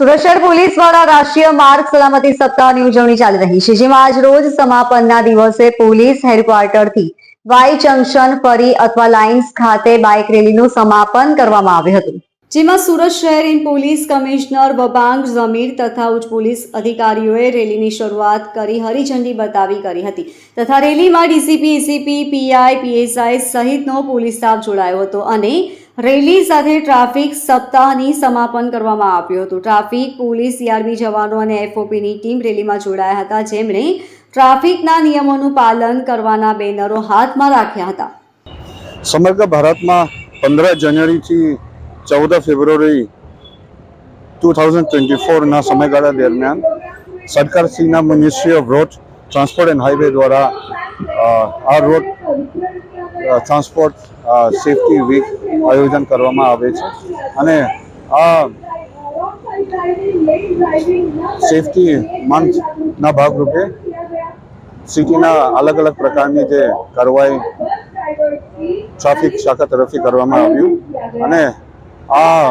Surat police દ્વારા રાષ્ટ્રીય માર્ગ સલામતી સપ્તાહની ઉજવણી ચાલી રહી છે, જેમાં આજ રોજ સમાપનના દિવસે પોલીસ હેડક્વાર્ટરથી વાય જંકશન ફરી અથવા લાઇન્સ ખાતે બાઇક રેલીનું સમાપન કરવામાં આવ્યું હતું. જેમાં સુરત શહેર in police commissioner Vabang Jamir તથા ઉચ્ચ પોલીસ અધિકારીઓએ રેલીની શરૂઆત કરી હરિઝંડી બતાવી કરી હતી. તથા રેલીમાં ડીસીપી એસીપી પીઆઈ, પીએસઆઈ સહિતનો પોલીસ સ્ટાફ જોડાયો હતો અને રેલી સાથે ટ્રાફિક સપ્તાહની સમાપન કરવામાં આવ્યું હતું. ટ્રાફિક, પોલીસ, સીઆરબી જવાનો અને એફઓપીની ટીમ રેલીમાં જોડાયા હતા. જેમણે ટ્રાફિકના નિયમોનું પાલન કરવાના બેનરો હાથમાં રાખ્યા હતા. સમગ્ર ભારતમાં પંદર જાન્યુઆરીથી ચૌદ ફેબ્રુઆરી ટુ થાઉઝન્ડ ટ્વેન્ટી ફોરના સમયગાળા દરમિયાન સરકારશ્રીના ministry of road transport and highway દ્વારા આ રોડ ટ્રાન્સપોર્ટ સેફટી વીક આયોજન કરવામાં આવે છે. અને આ સેફટી મંથના ભાગરૂપે સિટીના અલગ અલગ પ્રકારની જે કાર્યવાહી ટ્રાફિક શાખા તરફથી કરવામાં આવ્યું. અને આ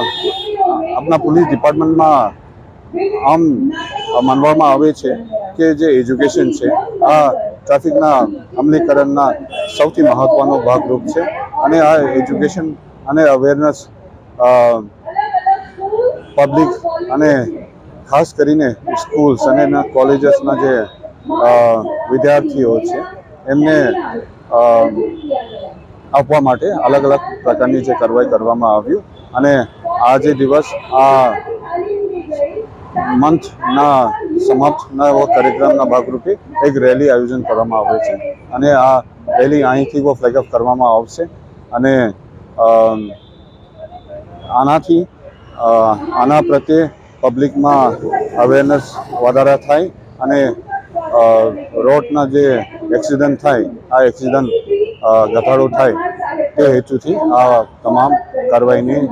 આપણા પોલીસ ડિપાર્ટમેન્ટમાં આમ માનવામાં આવે છે કે જે એજ્યુકેશન છે, આ ટ્રાફિકના અમલીકરણના સૌથી મહત્વનો ભાગરૂપ છે અને આ એજ્યુકેશન અને અવેરનેસ પબ્લિક અને ખાસ કરીને સ્કૂલ્સ અને કોલેજીસના જે વિદ્યાર્થીઓ છે, એમને આપવા માટે અલગ અલગ પ્રકારની જે કાર્યવાહી કરવામાં આવ્યું અને આ જે દિવસ આ મંથના સમાપ્તના એવા કાર્યક્રમના ભાગરૂપે એક રેલી આયોજન કરવામાં આવે છે. અને આ રેલી અહીંથી ફ્લેગ ઓફ કરવામાં આવશે. અને આનાથી આના પ્રત્યે પબ્લિકમાં અવેરનેસ વધારા થાય અને રોડના જે એક્સિડન્ટ થાય, આ એક્સિડન્ટ ઘટાડો થાય તે હેતુથી આ તમામ કાર્યવાહીની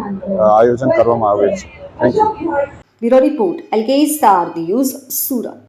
આયોજન કરવામાં આવે છે. Thank you Bureau Report, Al-Qaeda Star, The Use, Surah.